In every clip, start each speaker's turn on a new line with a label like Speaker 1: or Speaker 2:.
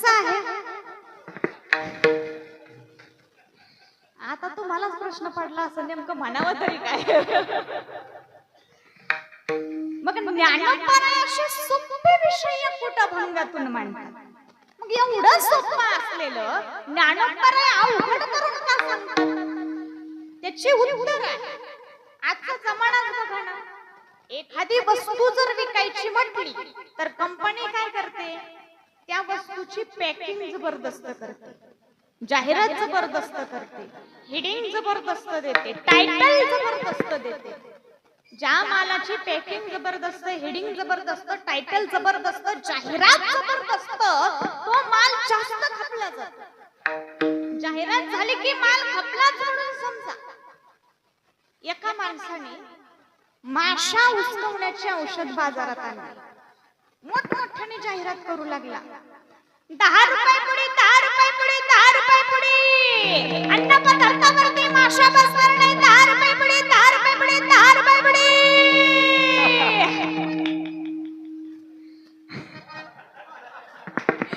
Speaker 1: कसा आहे? आता तुम्हालाच प्रश्न पडला असं नेमकं म्हणावं तरी काय? मग ज्ञानोपाराय सोपे विषय कुटभंगातून मांडतात? मग एवढं सोपं असलेलं ज्ञानोपाराय अवघड करून का सांगतात? त्याची उत्तर आहे. आजचा जमानाच बघा ना. एखादी वस्तू जर विकायची म्हटली तर कंपनी काय करते? त्या वस्तूची पॅकिंग जबरदस्त करते. जाहिरात जबरदस्त करते. हिडिंग जबरदस्त देते. टायटल जबरदस्त देते. ज्या मालाची पॅकिंग जबरदस्त हिडिंग जबरदस्त टायटल जबरदस्त जाहिरात जबरदस्त तो माल जास्त खपला जातो. जाहिरात झाली की माल खपलाच म्हणून समजा. एका माणसाने माशा उचलवण्याचे औषध बाजारात आणले. मोठमोठ्याने जाहिरात करू लागला. दहा रुपये पुढे दहा रुपये पुढे दहा रुपये पुढे. अन्न पदार्थावरती माशा बसणार नाही दहा रुपये पुढे दहा रुपये पुढे दहा रुपये पुढे.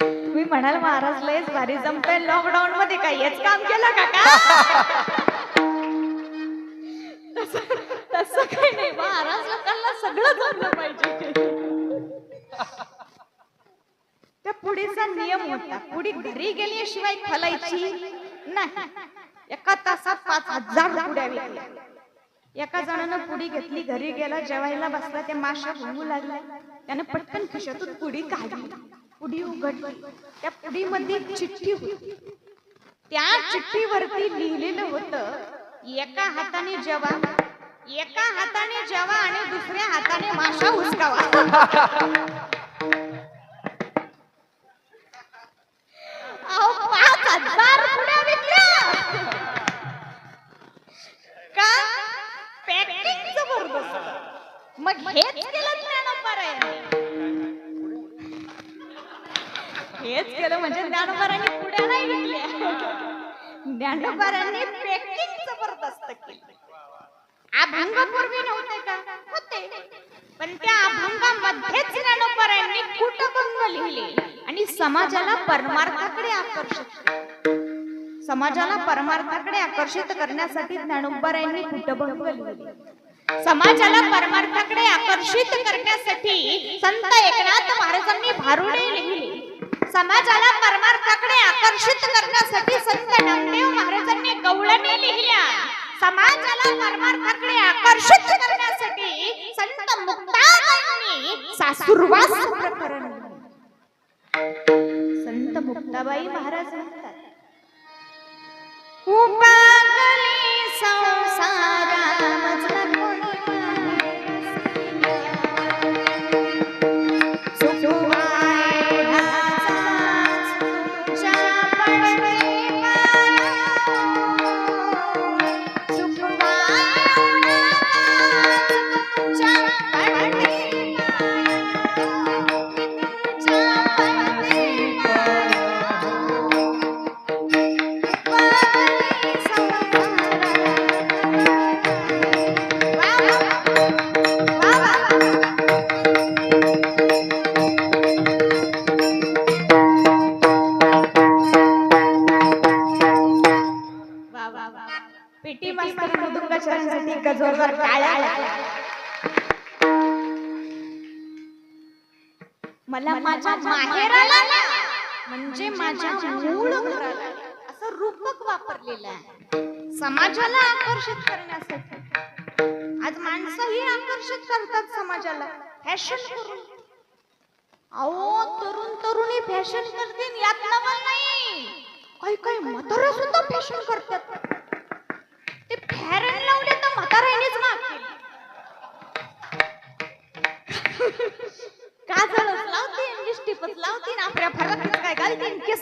Speaker 1: तुम्ही म्हणाल महाराज लयच भारी जमतंय लॉकडाऊन मध्ये काय हेच काम केलं का का? तसं काही नाही महाराज कुडीचा नियम होता. कुडी घरी गेल्याशिवाय फलायची नाही. एका तासात पाच हजार पुड्या विकल्या. एका जणानं पुडी घेतली घरी गेला जेवायला बसला त्या माशा भुंगू लागला त्याने पटकन खिशातून पुडी काढली. पुडी उघडली. त्या पुडीमध्ये चिठ्ठी होती. त्या चिठ्ठीवरती लिहिलेलं होतं एका हाताने जेवा एका हाताने जेवा आणि दुसऱ्या हाताने माशा हुसकावा. जबरदस्त केली अभंग पूर्वी नव्हते का? होते. पण त्या अभंगामध्येच ज्ञानोबारांनी कुटभंग लिहिले आणि समाजाला परमार्थाकडे आकर्षित समाजाला परमार्थाकडे आकर्षित करण्यासाठी ज्ञानोबारांनी कुटभंग लिहिले. समाजाला परमार्थाकडे आकर्षित करण्यासाठी संत एकनाथ महाराजांनी भारुडे लिहिली. समाजाला परमार्थाकडे आकर्षित करण्यासाठी संत नामदेव महाराजांनी गवळणी लिहिल्या. समाजाला धर्माकडे आकर्षित करण्यासाठी संत मुक्ताबाईंनी सासुरवास प्रकरण संत मुक्ताबाई महाराज म्हणतात उपागली संसारा मला माझ्या माहेराला ना म्हणजे माझ्या मूळ घराला. असं रूपक वापरलेलं आहे. समाजाला आकर्षित करण्यासाठी. आज माणसं ही आकर्षित करतात समाजाला. फॅशन करून. अहो तरुण तरुणी फॅशन करतील यात नवल नाही. काही काही म्हातारा सुद्धा फॅशन करतात.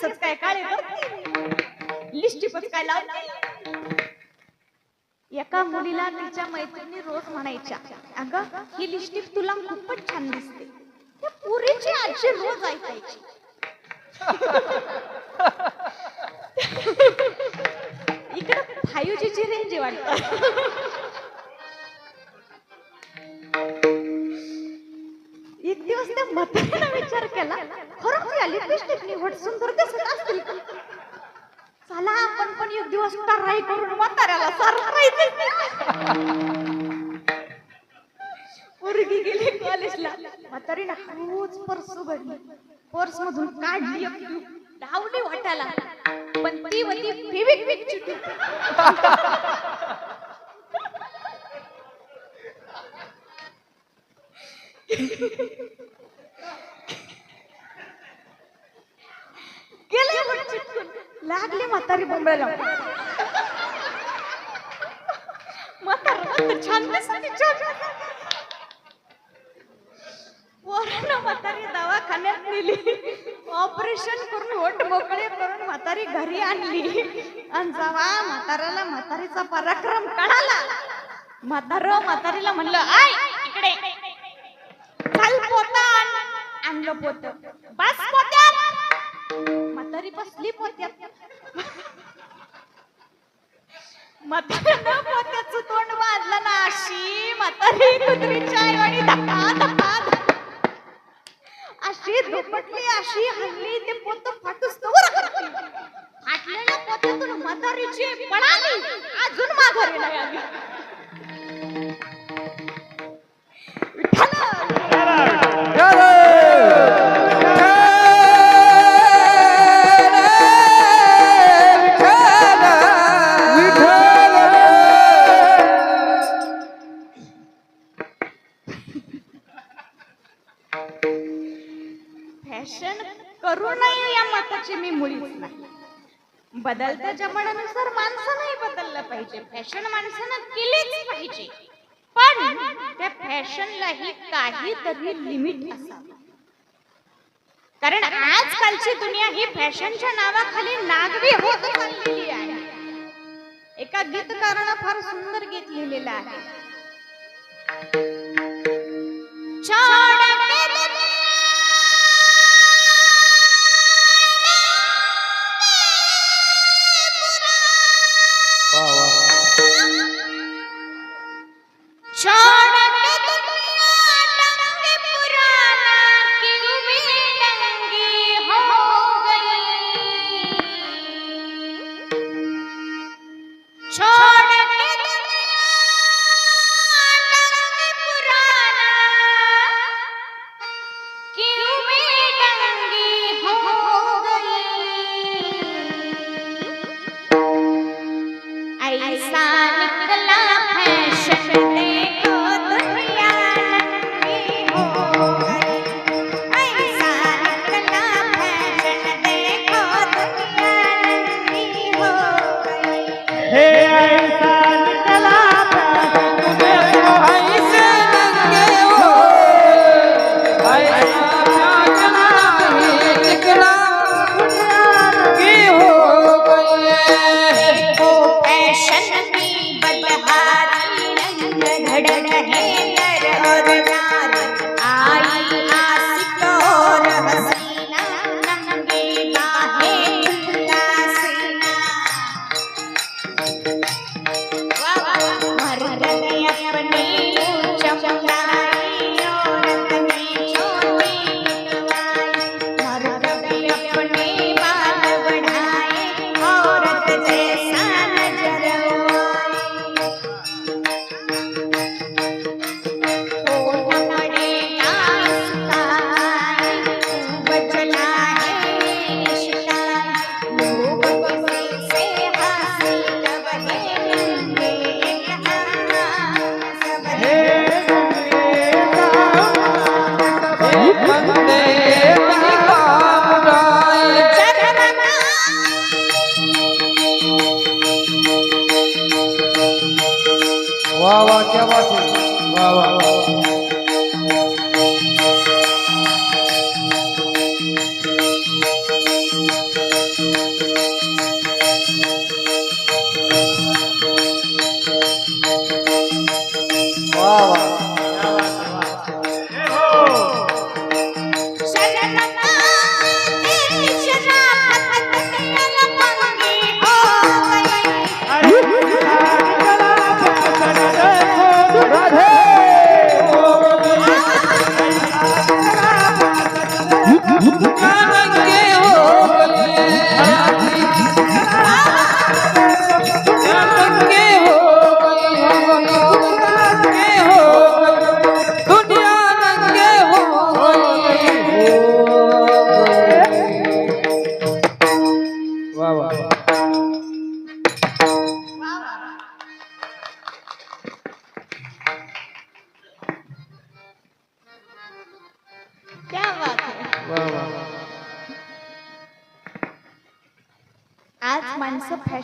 Speaker 1: केसच काय काळे करतीन लिस्टिपच काय लावतीन एका मुलीला तिच्या मैत्रिणी रोज म्हणायच्या अगं ही लिस्टिप तुला खूपच छान दिसते. त्या पुरीची आजी रोज ऐकायची. इकडे फायू जी ची रेंज वाटत. एक दिवस त्या म्हाताऱ्यानं विचार केला खरंच या निवड सुंदर दिसत असतील. चला आपण पण एक दिवस टराई करून म्हाताऱ्याला सरप्राईज पोरगी गेली कॉलेजला. म्हातारीला खूप पर्स उघडली. पर्स मधून काढली धावली वाटाला पण ती होती फेविक्विक Thank you वट चिटकून लागली म्हातारी बोंबळायला म्हातारा छान पोरानं म्हातारी दवाखान्यात नेली. ऑपरेशन करून होट मोकळे करून म्हातारी घरी आणली. आणि जेव्हा म्हाताऱ्याला म्हातारीचा पराक्रम कळाला. म्हातार म्हातारीला म्हणलं आय इकडे. चल पोता आण." आणलं पोत. म्हातारी बसली पोत्यात म्हाताऱ्यानं पोत्याचं तोंड वाजलं ना अशी. म्हातारी कुत्रीच्या आईवाणी धक्का धक्का धक्का. अशी दुपटली अशी हल्ली ते पोत फाटूस तवर करते. फाटलेल्या पोत्यातून म्हातारीची पळाली. अजून माघारी नाही आली. फॅशन करू नये या मताची मी मुळीच नाही. बदलत्या जमान्यानुसार माणसं नाही बदललं पाहिजे. फॅशन माणसानं केलीच पाहिजे. पण त्या फॅशनलाही काहीतरी लिमिट असावं. कारण आजकालची दुनिया ही फॅशनच्या नावाखाली नागवी होत चाललेली आहे. एका गीतकारानं फार सुंदर गीत लिहिलेलं आहे.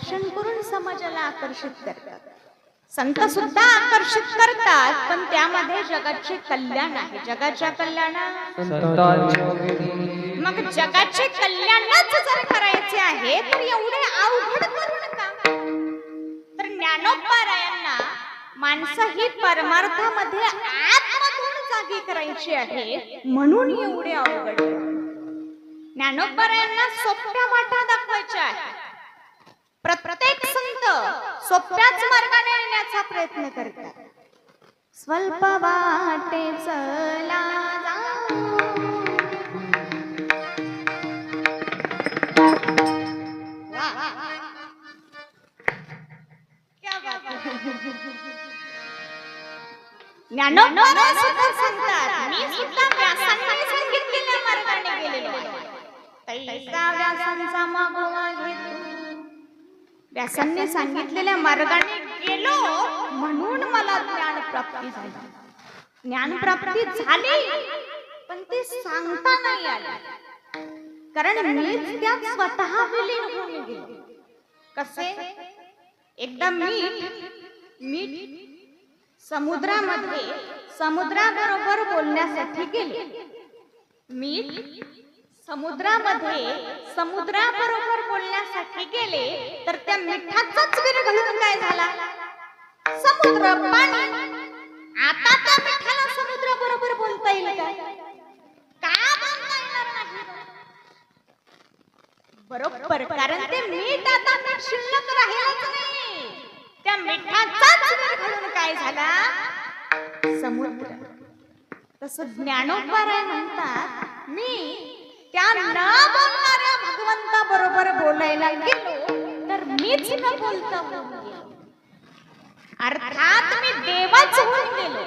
Speaker 1: फॅशन करून समाजाला आकर्षित करतात. संत सुद्धा आकर्षित करतात पण त्यामध्ये जगाचे कल्याण आहे. जगाच्या
Speaker 2: वेळी
Speaker 1: मग जगाचे कल्याणच जर करायचे आहे तर एवढे अवघड करू नका तर ज्ञानोपारायांना माणसं ही परमार्थामध्ये आत्मधून जागी करायची आहे म्हणून एवढे अवघड. ज्ञानोपारायांना सोप्या वाटा दाखवायच्या आहे प्रत्येक संत सोप्याच मार्गाने येण्याचा प्रयत्न करतात. स्वल्प वाटे चला ज्ञानोबा सुद्धा सांगतात. मी सुद्धा व्यासांनी सांगितलेल्या मार्गाने गेलेलो तैसा व्यासांचा मागोवा व्यासांनी सांगितलेल्या मार्गाने गेलो म्हणून मला ज्ञान प्राप्ती झाली. ज्ञान प्राप्ती झाली पण ते सांगता नाही आले. कारण मीच त्यात स्वतः विलीन होऊन गेलो. कसे? एकदा मी मी समुद्रामध्ये समुद्राबरोबर बोलण्यासाठी गेले. मी समुद्रामध्ये समुद्राबरोबर बोलण्यासाठी गेले तर त्या मिठाचाच विरघळून काय झाला? समुद्र पाणी. आता त्या मिठाला समुद्र बरोबर बोलता येईल काय? का बोलता येणार नाही? बरोबर कारण ते मीठ आता मीठ शिल्लक राहिलंच नाही त्या मिठाचाच विरघळून काय झाला? समुद्र. तसं ज्ञानोबाराय म्हणतात मी त्या न बोलणाऱ्या भगवंता बरोबर बोलायला गेलो तर मीच न बोलता अर्थात मी देवाच होऊन गेलो.